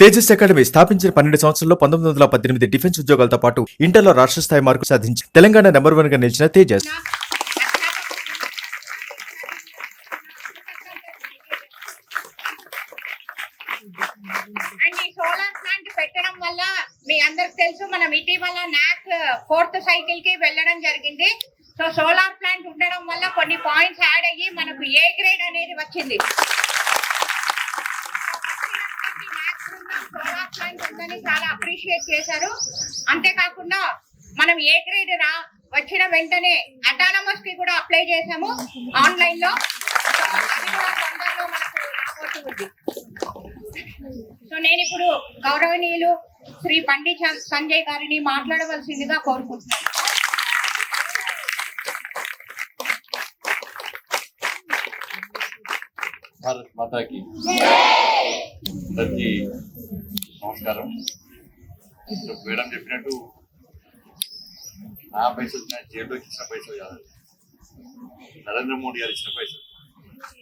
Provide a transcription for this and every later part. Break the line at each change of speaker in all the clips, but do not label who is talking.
Tejas academy స్థాపించిన పన్నెండు సంవత్సరాల్లో పంతొమ్మిది వందల పద్దెనిమిది డిఫెన్స్ ఉద్యోగాలతో పాటు ఇంటర్లో రాష్ట్ర స్థాయి మార్కు సాధించి తెలంగాణ నెంబర్ వన్గా నిలిచిన తేజస్.
అండ్ ఈ సోలార్ ప్లాంట్ పెట్టడం వల్ల మీ అందరికి తెలుసు మనం ఇటీవల నాక్ ఫోర్త్ సైకిల్కి వెళ్ళడం జరిగింది. సో సోలార్ ప్లాంట్ ఉండడం వల్ల కొన్ని పాయింట్స్ యాడ్ అయ్యి మనకు ఏ గ్రేడ్ అనేది వచ్చింది. ఉందని చాలా అప్రిషియేట్ చేశారు. అంతేకాకుండా మనం ఏ గ్రేడ్ రా వచ్చిన వెంటనే అటానమస్కి కూడా అప్లై చేసాము ఆన్లైన్లో సో అది కూడా తొందరలో మనకు రాబోతుంది సో నేను ఇప్పుడు గౌరవనీయులు శ్రీ చ- సంజయ్ గారిని మాట్లాడవలసిందిగా కోరుకుంటున్నాను.
భారత్ మాతాకి. అందరికీ నమస్కారం ఇప్పుడు మేడం చెప్పినట్టు నా పైసలు నా జేబులోకి ఇచ్చిన పైసలు కాదు. నరేంద్ర మోడీ గారు ఇచ్చిన పైసలు.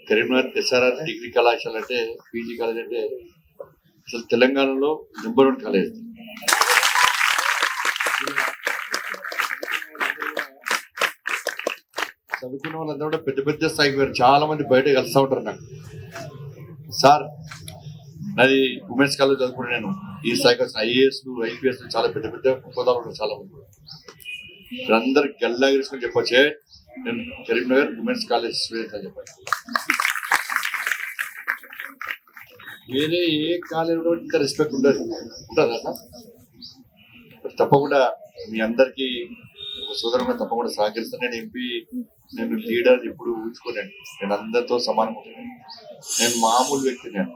కరీంనగర్ ఎస్ఆర్ఆర్ డిగ్రీ కళాశాల అంటే పీజీ కాలేజ్ అంటే అసలు తెలంగాణలో నెంబర్ వన్ కాలేజ్. చదువుకున్న వాళ్ళందరూ కూడా పెద్ద పెద్ద స్థాయికి పోయారు. చాలా మంది బయట కలుస్తూ ఉంటారు నాకు. సార్ నాది ఉమెన్స్ కాలేజ్ చదువుకుంటే నేను. ఈ స్థాయికి ఐఏఎస్ ఐపీఎస్ చాలా పెద్ద పెద్ద హోదాలు చాలా మంది అందరు గల్లా చెప్పొచ్చే నేను కరీంనగర్ ఉమెన్స్ కాలేజ్ స్టూడెంట్ అని చెప్పాను వేరే ఏ కాలేజ్ కూడా ఇంత రెస్పెక్ట్ ఉండదు. ఉంటుందా సార్? తప్పకుండా మీ అందరికీ సోదరంగా తప్పకుండా సహకరిస్తాను. నేను ఎంపీ నేను లీడర్ ఎప్పుడు ఊహించుకోలేను. నేను అందరితో సమానం ఉంటాను నేను మామూలు వ్యక్తి నేను.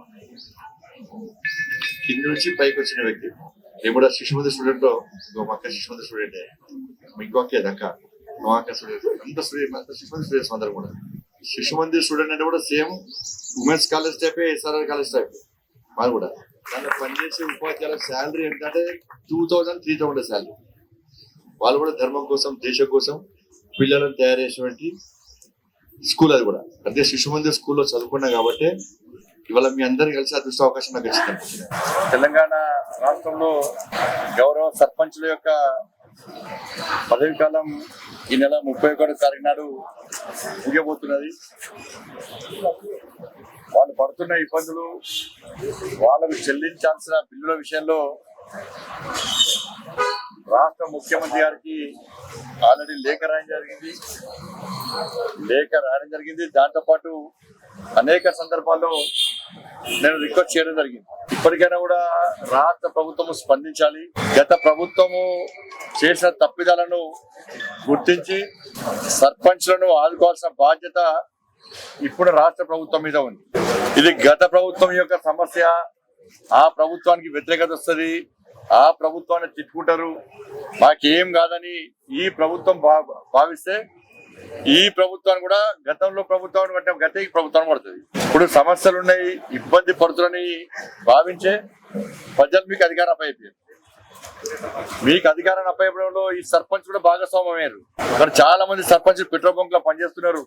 కింద నుంచి పైకి వచ్చిన వ్యక్తి. నేను కూడా శిశుమంది స్టూడెంట్లో ఇంకో మా అక్క శిశుమంది స్టూడెంట్ ఇంకో అక్క అక్క మా అక్క స్టూడెంట్ అంత స్టూడెంట్ శిశుమంది స్టూడెంట్స్ అందరం కూడా. శిశుమంది స్టూడెంట్ అంటే కూడా same women's college type SRR college type వాళ్ళు కూడా. దాంట్లో పనిచేసే ఉపాధ్యాయుల శాలరీ ఏంటంటే two thousand three thousand salary వాళ్ళు కూడా ధర్మం కోసం దేశం కోసం పిల్లలను తయారు చేసినటువంటి స్కూల్ అది కూడా. అదే శిశుమంది స్కూల్లో చదువుకున్నా కాబట్టి ఇవాళ మీ అందరు కలిసి అదృష్ట అవకాశం నాకు వచ్చింది తెలంగాణ రాష్ట్రంలో గౌరవ సర్పంచుల యొక్క పదవి కాలం ఈ నెల ముప్పై ఒకటి తారీఖు నాడు ముగియబోతున్నది. వాళ్ళు పడుతున్న ఇబ్బందులు వాళ్ళకు చెల్లించాల్సిన బిల్లుల విషయంలో రాష్ట్ర ముఖ్యమంత్రి గారికి ఆల్రెడీ లేఖ రాయడం జరిగింది. లేఖ రాయడం జరిగింది. దాంతో పాటు అనేక సందర్భాల్లో నేను రిక్వెస్ట్ చేయడం జరిగింది. ఇప్పటికైనా కూడా రాష్ట్ర ప్రభుత్వము స్పందించాలి. గత ప్రభుత్వము చేసిన తప్పిదాలను గుర్తించి సర్పంచ్లను ఆదుకోవాల్సిన బాధ్యత ఇప్పుడు రాష్ట్ర ప్రభుత్వం మీద ఉంది. ఇది గత ప్రభుత్వం యొక్క సమస్య. ఆ ప్రభుత్వానికి వ్యతిరేకత వస్తుంది. ఆ ప్రభుత్వాన్ని తిట్టుకుంటారు. మాకేం కాదని ఈ ప్రభుత్వం భావిస్తే ఈ ప్రభుత్వాన్ని కూడా గతంలో ప్రభుత్వాన్ని పట్టిన గత ఈ ప్రభుత్వాన్ని పడుతుంది. ఇప్పుడు సమస్యలు ఉన్నాయి ఇబ్బంది పడుతుందని భావించే ప్రజలు మీకు అధికారం అప్పయిపోయారు మీకు అధికారాన్ని అప్పయ్యడంలో ఈ సర్పంచ్ కూడా భాగస్వామ్యమయ్యారు. మరి చాలా మంది సర్పంచ్ పెట్రోల్ బంక్లో పనిచేస్తున్నారు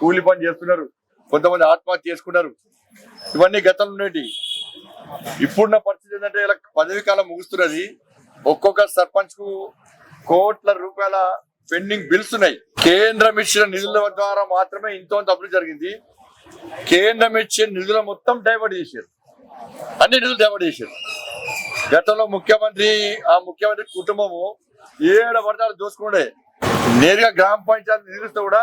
కూలి పని చేస్తున్నారు కొంతమంది ఆత్మహత్య చేసుకున్నారు. ఇవన్నీ గతంలో ఉండేటి. ఇప్పుడున్న పరిస్థితి ఏంటంటే ఇలా పదవి కాలం ముగుస్తున్నది. ఒక్కొక్క సర్పంచ్కు కోట్ల రూపాయల పెండింగ్ బిల్స్ ఉన్నాయి. కేంద్రం ఇచ్చిన నిధుల ద్వారా మాత్రమే ఇంతో అభివృద్ధి జరిగింది. కేంద్రం ఇచ్చిన నిధుల మొత్తం డైవర్ట్ చేశారు. అన్ని నిధులు డైవర్ట్ చేశారు. గతంలో ముఖ్యమంత్రి ఆ ముఖ్యమంత్రి కుటుంబము ఏడ పడతారు దోసుకుండే నేరుగా గ్రామ పంచాయతీ నిధులతో కూడా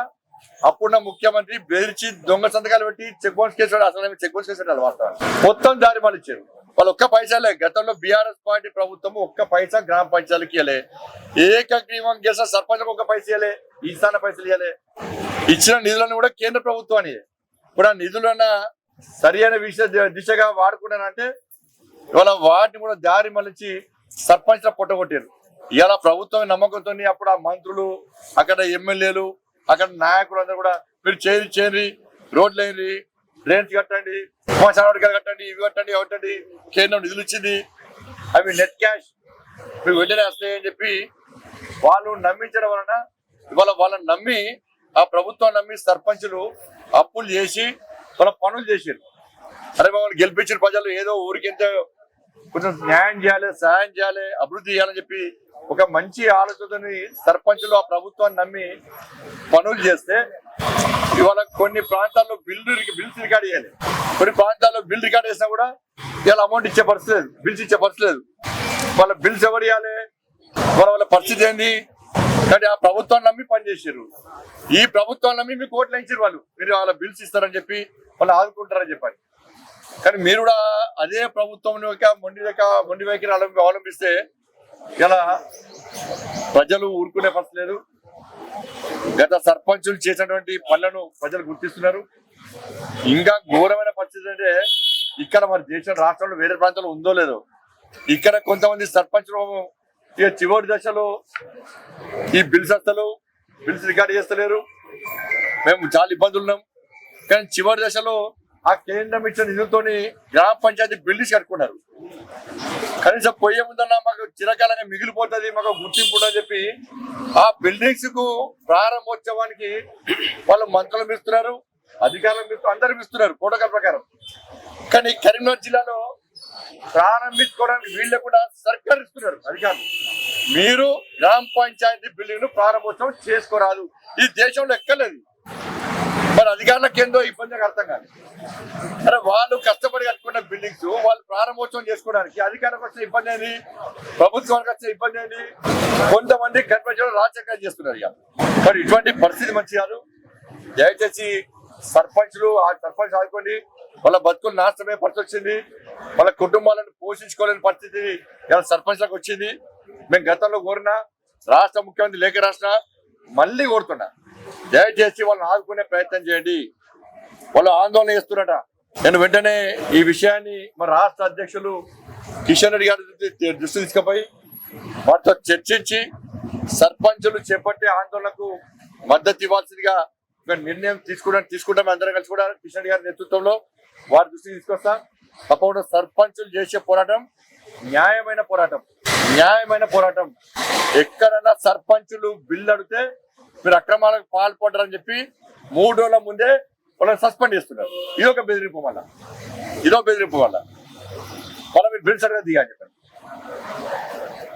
అప్పుడున్న ముఖ్యమంత్రి బెదిరించి దొంగ సంతకాలు పెట్టి చెక్ బౌన్స్ కేసు అసలు చెక్ బౌన్స్ కేసు వాస్తవాన్ని మొత్తం దారి మళ్ళించారు వాళ్ళు ఒక్క పైసలే గతంలో బీఆర్ఎస్ పార్టీ ప్రభుత్వం ఒక్క పైసా గ్రామ పంచాయతీలకు ఇవ్వలే ఏకగ్రీవం చేసిన సర్పంచ్ ఒక పైసలు ఇవ్వలే ఈశాన్య పైసలు ఇవ్వలే ఇచ్చిన నిధులను కూడా కేంద్ర ప్రభుత్వాన్ని ఇప్పుడు ఆ నిధులన్న సరి అయిన విషయ దిశగా వాడుకున్నారంటే ఇవాళ వాటిని కూడా దారి మళ్ళించి సర్పంచ్ పొట్టగొట్టారు ఇవాళ ప్రభుత్వం నమ్మకంతో అప్పుడు ఆ మంత్రులు అక్కడ ఎమ్మెల్యేలు అక్కడ నాయకులు అందరూ కూడా మీరు చేరి చేరి రోడ్లు వేయండి డ్రైన్స్ కట్టండి శ్మశానాలు కట్టండి ఇవి కట్టండి ఒకటండి కేంద్రం నిధులు ఇచ్చింది. అవి నెట్ క్యాష్. మీకు వెంటనే వస్తాయని చెప్పి వాళ్ళు నమ్మించడం వలన ఇవాళ వాళ్ళని నమ్మి ఆ ప్రభుత్వం నమ్మి సర్పంచులు అప్పులు చేసి వాళ్ళ పనులు చేసారు అరే మమ్మల్ని గెలిపించిన ప్రజలు ఏదో ఊరికి కొంచెం న్యాయం చేయాలి సహాయం చేయాలి అభివృద్ధి చేయాలని చెప్పి ఒక మంచి ఆలోచనని సర్పంచులు ఆ ప్రభుత్వాన్ని నమ్మి పనులు చేస్తే ఇవాళ కొన్ని ప్రాంతాల్లో బిల్లు బిల్స్ రికార్డ్ చేయాలి. కొన్ని ప్రాంతాల్లో బిల్ రికార్డ్ చేసినా కూడా ఇవాళ అమౌంట్ ఇచ్చే పరిస్థితి లేదు. బిల్స్ ఇచ్చే పరిస్థితి లేదు. వాళ్ళ బిల్స్ ఎవరు ఇవ్వాలి? వాళ్ళ వాళ్ళ పరిస్థితి ఏంది? కానీ ఆ ప్రభుత్వం నమ్మి పనిచేసారు ఈ ప్రభుత్వం నమ్మి మీకు ఓట్లు ఇచ్చారు వాళ్ళు. మీరు వాళ్ళ బిల్స్ ఇస్తారని చెప్పి వాళ్ళు ఆదుకుంటారని చెప్పాలి. కానీ మీరు కూడా అదే ప్రభుత్వం యొక్క మొండి యొక్క మొండి వైఖరి అవలంబిస్తే ఇలా ప్రజలు ఊరుకునే పరిస్థితి లేదు. గత సర్పంచులు చేసినటువంటి పనులను ప్రజలు గుర్తిస్తున్నారు. ఇంకా ఘోరమైన పరిస్థితి అంటే ఇక్కడ మన దేశం రాష్ట్రంలో వేరే ప్రాంతంలో ఉందో లేదో. ఇక్కడ కొంతమంది సర్పంచులు ఇక చివరి దశలో ఈ బిల్స్ వస్తలు బిల్స్ రికార్డ్ చేస్తలేరు. మేము చాలా ఇబ్బందులు ఉన్నాం. కానీ చివరి దశలో ఆ కేంద్రం ఇచ్చిన నిధులతోని గ్రామ పంచాయతీ బిల్డింగ్స్ కట్టుకున్నారు. కనీసం పొయ్యే ముందన్నా మాకు చిరకాలంగా మిగిలిపోతుంది మాకు గుర్తింపు అని చెప్పి ఆ బిల్డింగ్స్కు ప్రారంభోత్సవానికి వాళ్ళు మంత్రులు ఇస్తున్నారు అధికారులు ఇస్తూ అందరు ఇస్తున్నారు కోటకల ప్రకారం. కానీ కరీంనగర్ జిల్లాలో ప్రారంభించుకోవడానికి వీళ్ళు కూడా సర్కార్ ఇస్తున్నారు అధికారులు. మీరు గ్రామ పంచాయతీ బిల్డింగ్ను ప్రారంభోత్సవం చేసుకోరాదు. ఈ దేశంలో ఎక్కలేదు మరి అధికారులకు ఏందో ఇబ్బంది అర్థం కాదు. అరే వాళ్ళు కష్టపడి కట్టుకున్న బిల్డింగ్స్ వాళ్ళు ప్రారంభోత్సవం చేసుకోవడానికి అధికారులకు వచ్చిన ఇబ్బంది ఏంది? ప్రభుత్వానికి వచ్చిన ఇబ్బంది ఏంది? కొంతమంది కర్మచారులు రాజకీయాలు చేస్తున్నారు ఇక. మరి ఇటువంటి పరిస్థితి మంచి కాదు. దయచేసి సర్పంచ్లు ఆ సర్పంచ్ ఆదుకోండి. వాళ్ళ బతుకులు నాశనమే పరిస్థితి వచ్చింది. వాళ్ళ కుటుంబాలను పోషించుకోలేని పరిస్థితి ఇలా సర్పంచ్లకు వచ్చింది. మేము గతంలో కోరినా రాష్ట్ర ముఖ్యమంత్రి లేఖ రాసిన మళ్ళీ కోరుతున్నా. దయచేసి వాళ్ళని ఆదుకునే ప్రయత్నం చేయండి. వాళ్ళు ఆందోళన చేస్తున్నట. నేను వెంటనే ఈ విషయాన్ని మన రాష్ట్ర అధ్యక్షులు కిషన్ రెడ్డి గారి దృష్టి తీసుకుపోయి వారితో చర్చించి సర్పంచులు చేపట్టే ఆందోళనకు మద్దతు ఇవ్వాల్సిందిగా ఒక నిర్ణయం తీసుకుంటాం తీసుకుంటాం. అందరం కలిసి కూడా కిషన్ రెడ్డి గారి నేతృత్వంలో వారి దృష్టికి తీసుకొస్తాం. తప్పకుండా సర్పంచులు చేసే పోరాటం న్యాయమైన పోరాటం. న్యాయమైన పోరాటం. ఎక్కడైనా సర్పంచులు బిల్లు అడిగితే మీరు అక్రమాలకు పాల్పడ్డారని చెప్పి మూడు రోజుల ముందే వాళ్ళని సస్పెండ్ చేస్తున్నారు. ఇదొక బెదిరింపు వల్ల. ఇదొక బెదిరింపు వల్ల. వాళ్ళ మీరు బిల్స్ అడగదు దిగా చెప్పారు.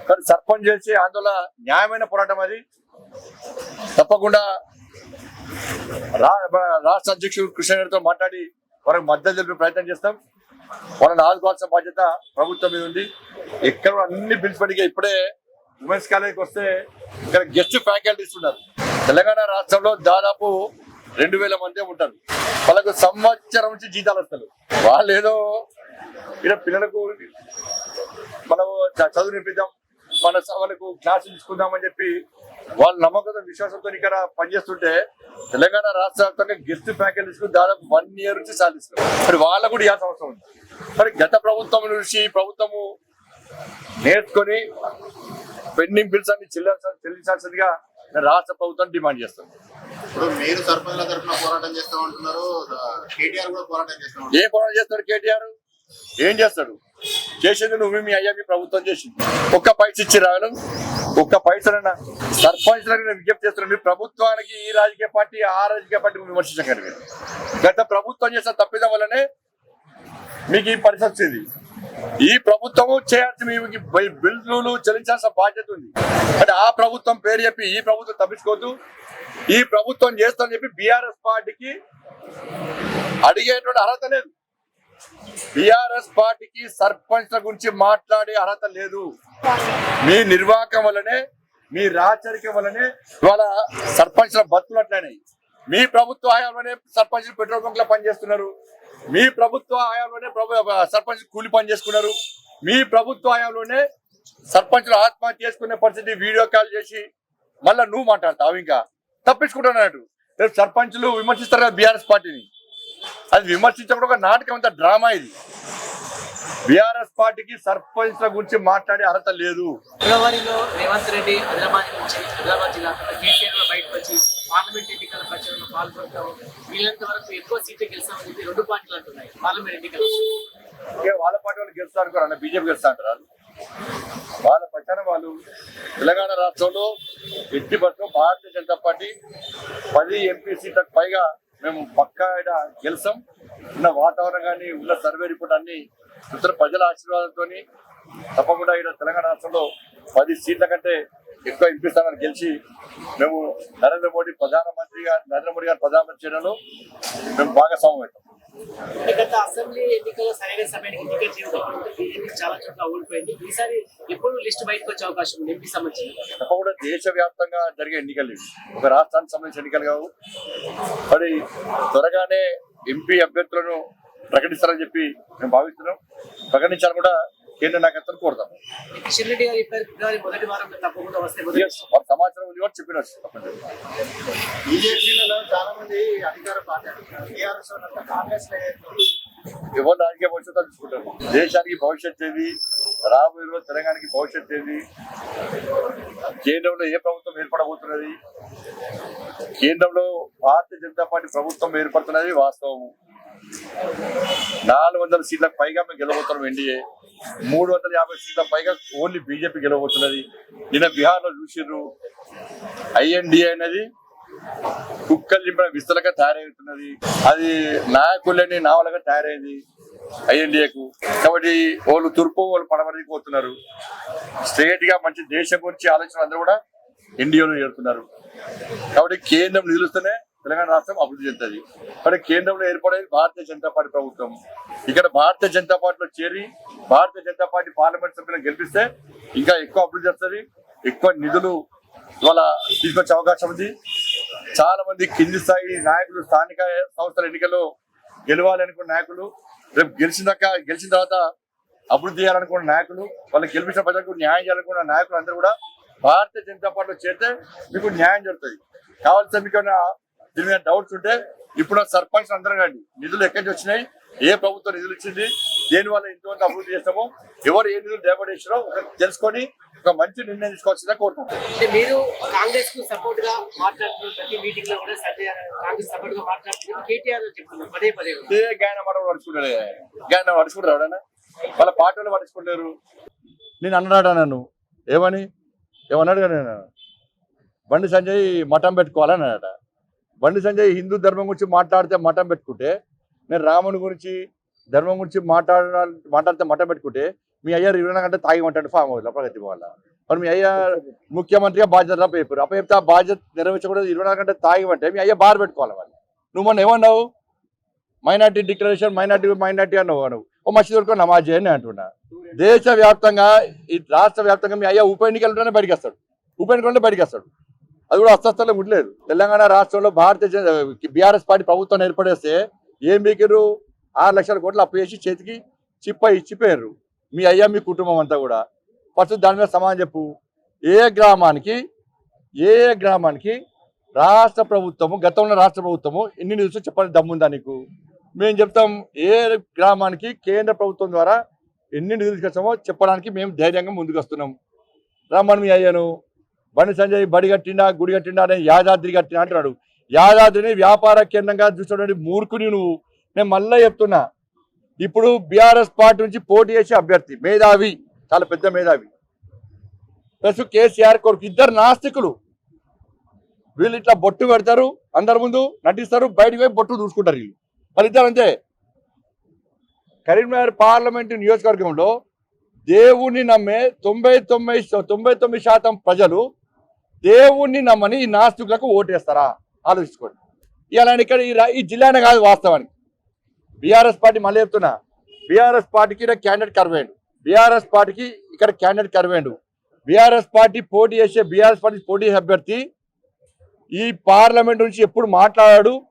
కానీ సర్పంచ్ చేసి ఆందోళన న్యాయమైన పోరాటం అది. తప్పకుండా రా రాష్ట్ర అధ్యక్షుడు కృష్ణగారితో మాట్లాడి వారికి మద్దతు తెలిపే ప్రయత్నం చేస్తాం. వాళ్ళని ఆదుకోవాల్సిన బాధ్యత ప్రభుత్వం మీద ఉంది. ఎక్కడ అన్ని బిల్స్ పడిగా ఇప్పుడే ఉమెన్స్ కాలేజీకి వస్తే ఇక్కడ గెస్ట్ ఫ్యాకల్టీస్ ఉన్నారు. తెలంగాణ రాష్ట్రంలో దాదాపు రెండు వేల మంది ఉంటారు. వాళ్ళకు సంవత్సరం నుంచి జీతాలు వస్తారు వాళ్ళు ఏదో ఇక్కడ పిల్లలకు మనం చదువు నింపిద్దాం మన స- వాళ్ళకు తీసుకుందాం తీసుకుందామని చెప్పి వాళ్ళ నమ్మకంతో విశ్వాసంతో ఇక్కడ పనిచేస్తుంటే తెలంగాణ రాష్ట్ర వ్యాప్తంగా గెస్ట్ ప్యాకేజ్ తీసుకుని దాదాపు వన్ ఇయర్ నుంచి సాధిస్తారు మరి వాళ్ళకు కూడా ఇవ్వాల్సిన అవసరం ఉంది. మరి గత ప్రభుత్వం నుంచి ప్రభుత్వము నేర్చుకొని పెండింగ్ బిల్స్ అన్ని చెల్లించాల్సిందిగా నేను రాష్ట్ర ప్రభుత్వం డిమాండ్ చేస్తాను.
ఇప్పుడు మీరు సర్పంచ్ల తరఫున పోరాటం చేస్తామంటున్నారు కేటీఆర్ కూడా పోరాటం
ఏ పోరాటం చేస్తాడు కేటీఆర్? ఏం చేస్తాడు? చేసింది నువ్వు మీ అయ్యా మీ ప్రభుత్వం చేసింది. ఒక్క పైస ఇచ్చి రాగలు. ఒక్క పైసలన్నా సర్పంచ్లకు నేను విజ్ఞప్తి చేస్తున్నాను మీ ప్రభుత్వానికి ఈ రాజకీయ పార్టీ ఆ రాజకీయ పార్టీ విమర్శించకండి మీరు. గత ప్రభుత్వం చేసిన తప్పిదం వల్లనే మీకు ఈ పరిస్థితి ఈ ప్రభుత్వము చేయాల్సిన బిల్లులు చెల్లించాల్సిన బాధ్యత ఉంది. అంటే ఆ ప్రభుత్వం పేరు చెప్పి ఈ ప్రభుత్వం తప్పించుకోవద్దు. ఈ ప్రభుత్వం చేస్తుందని చెప్పి బీఆర్ఎస్ పార్టీకి అడిగేటువంటి అర్హత లేదు. బీఆర్ఎస్ పార్టీకి సర్పంచ్ల గురించి మాట్లాడే అర్హత లేదు. మీ నిర్వాహకం వల్లనే మీ రాచరికం వల్లనే ఇవాళ సర్పంచ్ల బతుకులట్లయినాయి మీ ప్రభుత్వ హయాంలోనే సర్పంచ్ పెట్రోల్ బంక్లో పనిచేస్తున్నారు. మీ ప్రభుత్వ హయాంలోనే ప్రభు సర్పంచ్ కూలి పని చేసుకున్నారు. మీ ప్రభుత్వ హయాంలోనే సర్పంచ్లు ఆత్మహత్య చేసుకునే పరిస్థితి వీడియో కాల్ చేసి మళ్ళీ నువ్వు మాట్లాడతావు ఇంకా. తప్పించుకుంటున్నాడు రేపు సర్పంచ్లు విమర్శిస్తారు కదా బీఆర్ఎస్ పార్టీని. అది విమర్శించకుండా ఒక నాటకం అంత డ్రామా ఇది. బీఆర్ఎస్ పార్టీకి సర్పంచ్ల గురించి మాట్లాడే అర్హత లేదు.
ఫిబ్రవరిలో రేవంత్ రెడ్డి హైదరాబాద్ నుంచి హైదరాబాద్ జిల్లా బయటకు వచ్చి పార్లమెంట్ ఎన్నికల ప్రచారంలో పాల్గొంటాం. వీళ్ళంత వరకు ఎక్కువ సీట్లు గెలిచామని చెప్పి రెండు పార్టీలు అంటున్నాయి. పార్లమెంట్ ఎన్నికలు.
ఇక వాళ్ళ పార్టీ వాళ్ళు గెలుస్తారు కూడా బీజేపీ గెలుస్తారు వాళ్ళ ప్రచారం వాళ్ళు తెలంగాణ రాష్ట్రంలో ఎట్టి బస్సు భారతీయ జనతా పార్టీ పది ఎంపీ సీట్లకు పైగా మేము పక్కా ఈడ గెలుస్తాం. ఉన్న వాతావరణం కానీ ఉన్న సర్వే రిపోర్ట్ అన్ని ఇతర ప్రజల ఆశీర్వాదంతో తప్పకుండా ఇక్కడ తెలంగాణ రాష్ట్రంలో పది సీట్ల కంటే ఎక్కువ ఎంపీ స్థానాలు గెలిచి మేము నరేంద్ర మోడీ ప్రధానమంత్రి గారు నరేంద్ర మోడీ గారు ప్రధానమంత్రి చేయడంలో మేము భాగస్వామ్యం అవుతాం.
గత అసెంబ్లీ ఎన్నికల్లో సరైన సమయానికి టికెట్ ఇవ్వకపోతే బీజేపీ చాలా చోట్ల ఓడిపోయింది ఈసారి ఎప్పుడు లిస్ట్ బయటకు వచ్చే అవకాశం ఉంది ఎంపీ సంబంధించి.
తప్పకుండా దేశవ్యాప్తంగా జరిగే ఎన్నికలు. ఒక రాష్ట్రానికి సంబంధించిన ఎన్నికలు కావు. మరి త్వరగానే ఎంపీ అభ్యర్థులను ప్రకటిస్తారని చెప్పి మేము భావిస్తున్నాం. ప్రకటించాలని కూడా కోరుతాం
వస్తే మొదటి
Yes, వారి సమాచారం ఉంది కూడా చెప్పినచ్చు తప్పకుండా
బీజేపీలలో చాలా మంది అధికార.
ఎవరు రాజకీయ భవిష్యత్తు చూసుకుంటారు? దేశానికి భవిష్యత్ ఏది? రాబోయే రోజు తెలంగాణకి భవిష్యత్ ఏది? కేంద్రంలో ఏ ప్రభుత్వం ఏర్పడబోతున్నది? కేంద్రంలో భారతీయ జనతా పార్టీ ప్రభుత్వం ఏర్పడుతున్నది వాస్తవము. నాలుగు వందల సీట్లకు పైగా మేము గెలవబోతున్నాం ఎన్డీఏ. మూడు వందల యాభై సీట్ల పైగా ఓన్లీ బీజేపీ గెలవబోతున్నది. నిన్న బీహార్లో చూసిర్రు. ఐఎన్డిఏ అనేది కుక్కలు నింపిన విస్తలగా తయారవుతున్నది అది నాయకులని నావలుగా తయారైంది ఐఎన్డిఏకు కాబట్టి వాళ్ళు తూర్పు వాళ్ళు పడవరికి పోతున్నారు. స్ట్రేట్గా మంచి దేశం గురించి ఆలోచన అందరూ కూడా ఎన్డీఏలో చేరుతున్నారు. కాబట్టి కేంద్రం నిలుస్తూనే తెలంగాణ రాష్ట్రం అభివృద్ధి చెందుతుంది. మరి కేంద్రంలో ఏర్పడేది భారతీయ జనతా పార్టీ ప్రభుత్వం. ఇక్కడ భారతీయ జనతా పార్టీలో చేరి భారతీయ జనతా పార్టీ పార్లమెంట్ సభ్యులను గెలిపిస్తే ఇంకా ఎక్కువ అభివృద్ధి చేస్తుంది. ఎక్కువ నిధులు ఇవాళ తీసుకొచ్చే అవకాశం ఉంది. చాలా మంది కింది స్థాయి నాయకులు స్థానిక సంస్థల ఎన్నికల్లో గెలవాలనుకున్న నాయకులు రేపు గెలిచినాక గెలిచిన తర్వాత అభివృద్ధి చేయాలనుకున్న నాయకులు వాళ్ళు గెలిపించిన ప్రజలకు న్యాయం చేయాలనుకున్న నాయకులు అందరూ కూడా భారతీయ జనతా పార్టీలో చేరితే మీకు న్యాయం జరుగుతుంది. కావాల్సిన మీకు దీని మీద డౌట్స్ ఉంటే ఇప్పుడు సర్పంచ్ అందరం కండి నిధులు ఎక్కడి నుంచి వచ్చినాయి? ఏ ప్రభుత్వం నిధులు ఇచ్చింది? దేని వల్ల ఇంతమంది అభివృద్ధి చేస్తామో? ఎవరు ఏ నిధులు డైవర్ట్ ఒకటి తెలుసుకొని ఒక మంచి నిర్ణయం తీసుకోవాల్సిందిగా కోరుకుంటున్నాం.
అంటే మీరు కాంగ్రెస్కు సపోర్ట్గా ప్రతి మీటింగ్లో కూడా సంజయ్ కాంగ్రెస్ సపోర్ట్గా మాట్లాడుతున్నారు కేటీఆర్ చెప్తున్నారు. పదే పదే
ఇదే గాయన మాట పడుచుకుంటారు గాయన పడుచుకుంటారు ఎవడన్నా? వాళ్ళ పాటలు పడుచుకుంటారు నేను అన్నాడా నన్ను? ఏమని? ఏమన్నాడు కదా నేను? బండి సంజయ్ మఠం పెట్టుకోవాలని అన్నాడట బండి సంజయ్ హిందూ ధర్మం గురించి మాట్లాడితే మఠం పెట్టుకుంటే నేను రాముని గురించి ధర్మం గురించి మాట్లాడ మాట్లాడితే మఠం పెట్టుకుంటే మీ అయ్యారు ఇరవై నాలుగు గంటలు తాగి ఉంటాడు ఫామ్ హౌస్ ప్రగతి వల్ల మరి మీ అయ్య ముఖ్యమంత్రిగా బాధ్యత అప్పచెప్పారు అప్పచెప్తే ఆ బాధ్యత నెరవేర్చకూడదు ఇరవై నాలుగు గంటలు తాగిమంటే మీ అయ్య బార్ పెట్టుకోవాలి వాళ్ళు నువ్వు మొన్న ఏమన్నావు? మైనార్టీ డిక్లరేషన్ మైనార్టీ మైనార్టీ అన్నావు నువ్వు. ఓ మసీదు వరకు నమాజ్ చేయని అంటున్నా. దేశ వ్యాప్తంగా ఈ రాష్ట్ర వ్యాప్తంగా మీ అయ్యా ఉప ఎన్నికలు ఉంటేనే బయటికి వస్తాడు. ఉప ఎన్నికలు ఉంటే వస్తాడు. అది కూడా అస్వస్థలో ఉండలేదు తెలంగాణ రాష్ట్రంలో భారతీయ బీఆర్ఎస్ పార్టీ ప్రభుత్వం ఏర్పడేస్తే ఏం బీకిరు ఆరు లక్షల కోట్లు అప్పు చేసి చేతికి చిప్ప ఇచ్చిపోయారు మీ అయ్యా మీ కుటుంబం అంతా కూడా. ఫస్ట్ దాని మీద సమానం చెప్పు. ఏ గ్రామానికి ఏ గ్రామానికి రాష్ట్ర ప్రభుత్వము గతంలో రాష్ట్ర ప్రభుత్వము ఎన్ని నిధులు చెప్పాలని దమ్ముందా నీకు? మేము చెప్తాం ఏ గ్రామానికి కేంద్ర ప్రభుత్వం ద్వారా ఎన్ని నిధులు తీసుకొచ్చామో చెప్పడానికి మేము ధైర్యంగా ముందుకు వస్తున్నాం రమ్మని మీ అయ్యాను. బండి సంజయ్ బడి కట్టిండా గుడి కట్టిండా అని యాదాద్రి కట్టినా అంటున్నాడు. యాదాద్రిని వ్యాపార కేంద్రంగా చూసినటువంటి మూర్ఖుని నువ్వు. నేను మళ్ళీ చెప్తున్నా. ఇప్పుడు బీఆర్ఎస్ పార్టీ నుంచి పోటీ చేసే అభ్యర్థి మేధావి చాలా పెద్ద మేధావి. ప్లస్ కేసీఆర్ కొడుకు ఇద్దరు నాస్తికులు. వీళ్ళు ఇట్లా బొట్టు పెడతారు అందరి ముందు నటిస్తారు బయటికి పోయి బొట్టు చూసుకుంటారు వీళ్ళు. వాళ్ళిద్దరు అంతే. కరీంనగర్ పార్లమెంటు నియోజకవర్గంలో దేవుణ్ణి నమ్మే తొంభై తొమ్మిది తొంభై తొమ్మిది శాతం ప్రజలు దేవుణ్ణి నమ్మని ఈ నాస్తికులకు ఓటేస్తారా? ఆలోచించుకోండి. ఇలా ఇక్కడ ఈ రా- జిల్లానే కాదు వాస్తవానికి. బీఆర్ఎస్ పార్టీ మళ్ళీ చెప్తున్నా. బీఆర్ఎస్ పార్టీకి ఇక్కడ క్యాండిడేట్ కరవేయండు బీఆర్ఎస్ పార్టీకి ఇక్కడ క్యాండిడేట్ కరవేయండు బీఆర్ఎస్ పార్టీ పోటీ చేసే బీఆర్ఎస్ పార్టీ పోటీ అభ్యర్థి ఈ పార్లమెంట్ నుంచి ఎప్పుడు మాట్లాడాడు?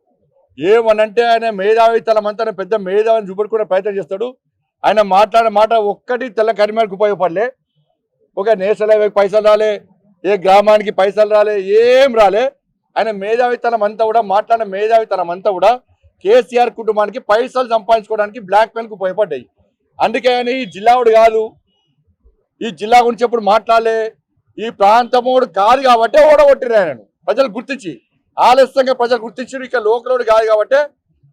ఏమనంటే ఆయన మేధావితలం అంతా పెద్ద మేధావిని చూపెట్టుకునే ప్రయత్నం చేస్తాడు. ఆయన మాట్లాడే మాట ఒక్కటి తెల్ల కరిమేరకు ఉపయోగపడలే. ఒక నేషనల్ హైవేకి పైసలు రాలే. ఏ గ్రామానికి పైసలు రాలే ఏం రాలే. ఆయన మేధావితనం అంతా కూడా మాట్లాడిన మేధావితనం అంతా కూడా కేసీఆర్ కుటుంబానికి పైసలు సంపాదించుకోవడానికి బ్లాక్ మెయిల్కి ఉపయోగపడ్డాయి. అందుకే ఆయన ఈ జిల్లావుడు కాదు. ఈ జిల్లా గురించి ఎప్పుడు మాట్లాడలే. ఈ ప్రాంతముడు కాదు కాబట్టి ఓడగొట్టిరు ఆయనను. ప్రజలు గుర్తించి ఆలస్యంగా ప్రజలు గుర్తించారు ఇక లోకలోడు కాదు కాబట్టి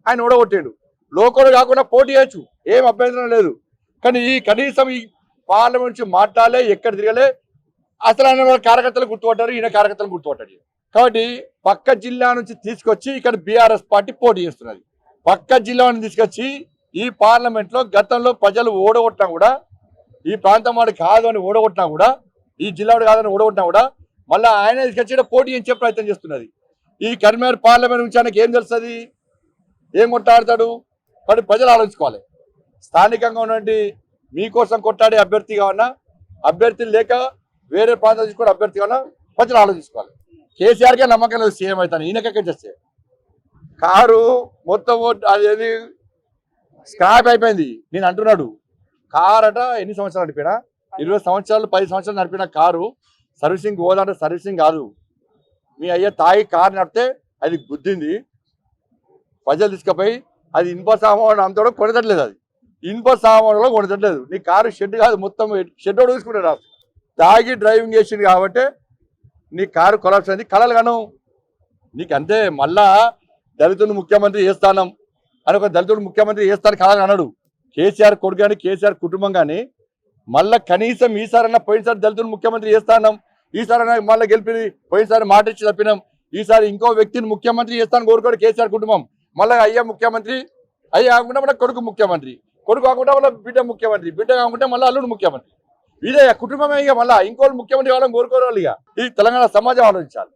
ఆయన ఓడగొట్టాడు. లోకలు కాకుండా పోటీ చేయొచ్చు. ఏం అభ్యంతరం లేదు. కానీ ఈ కనీసం ఈ పార్లమెంట్ నుంచి మాట్లాడలే ఎక్కడ తిరగలే. అసలు ఆయన కార్యకర్తలు గుర్తుపట్టారు ఈయన కార్యకర్తలు గుర్తుపట్టాడు కాబట్టి పక్క జిల్లా నుంచి తీసుకొచ్చి ఇక్కడ బీఆర్ఎస్ పార్టీ పోటీ చేస్తున్నది. పక్క జిల్లా నుంచి తీసుకొచ్చి ఈ పార్లమెంట్లో గతంలో ప్రజలు ఓడగొట్టినా కూడా ఈ ప్రాంతం వాడు కాదు అని ఓడగొట్టినా కూడా ఈ జిల్లా కాదని ఓడగొట్టినా కూడా మళ్ళీ ఆయన తీసుకొచ్చి పోటీ చేయించే ప్రయత్నం చేస్తున్నది. ఈ కరీంనగర్ పార్లమెంట్ నుంచి ఆయనకి ఏం తెలుస్తుంది? ఏం కొట్టాడతాడు మరి ప్రజలు ఆలోచించుకోవాలి. స్థానికంగా ఉన్నటువంటి మీకోసం కొట్టాడే అభ్యర్థి కావన్నా అభ్యర్థి లేక వేరే ప్రాంతం కూడా అభ్యర్థి కావన్నా ప్రజలు ఆలోచించుకోవాలి కేసీఆర్కే నమ్మకం లేదు సీఎం అవుతాను. ఈయనకే చేస్తే? కారు మొత్తం అదేది స్క్రాప్ అయిపోయింది. నేను అంటున్నాడు. కార్ అట ఎన్ని సంవత్సరాలు నడిపినా? ఇరవై సంవత్సరాలు పది సంవత్సరాలు నడిపిన కారు సర్వీసింగ్ పోదంటే సర్వీసింగ్ కాదు. మీ అయ్య తాగి కారు నడిపితే అది గుద్దింది. ప్రజలు తీసుకుపోయి అది ఇనుప సామాన్ అంతా కొనతట్లేదు అది. ఇనుప సామాన్లో కొనదట్లేదు కొనతట్లేదు. నీ కారు షెడ్ కాదు మొత్తం షెడ్ కూడా చూసుకుంటాడు తాగి డ్రైవింగ్ చేసింది కాబట్టి నీ కారు కొలాప్స్ అయింది. కలలు కను. నీకు అంతే మళ్ళా దళితుని ముఖ్యమంత్రి చేస్తానం అని ఒక దళితుడు ముఖ్యమంత్రి చేస్తాను కళలు అన్నాడు కేసీఆర్ కొడుకు కానీ కేసీఆర్ కుటుంబం కానీ మళ్ళా కనీసం ఈసారన్నా పోయినసారి దళితుని ముఖ్యమంత్రి చేస్తానం ఈసారైనా మళ్ళీ గెలిపి పోయినసారి మాట ఇచ్చి తప్పినాం. ఈసారి ఇంకో వ్యక్తిని ముఖ్యమంత్రి చేస్తాను కోరుకోడు కేసీఆర్ కుటుంబం. మళ్ళీ అయ్యా ముఖ్యమంత్రి అయ్యా కాకుండా మళ్ళీ కొడుకు ముఖ్యమంత్రి. కొడుకు కాకుండా మళ్ళీ బిడ్డ ముఖ్యమంత్రి బిడ్డ కాకుండా మళ్ళీ అల్లుడు ముఖ్యమంత్రి. ఇదే కుటుంబమే ఇక మళ్ళా ఇంకోళ్ళు ముఖ్యమంత్రి వాళ్ళని కోరుకోవాలి ఇక ఇది తెలంగాణ సమాజం ఆలోచించాలి.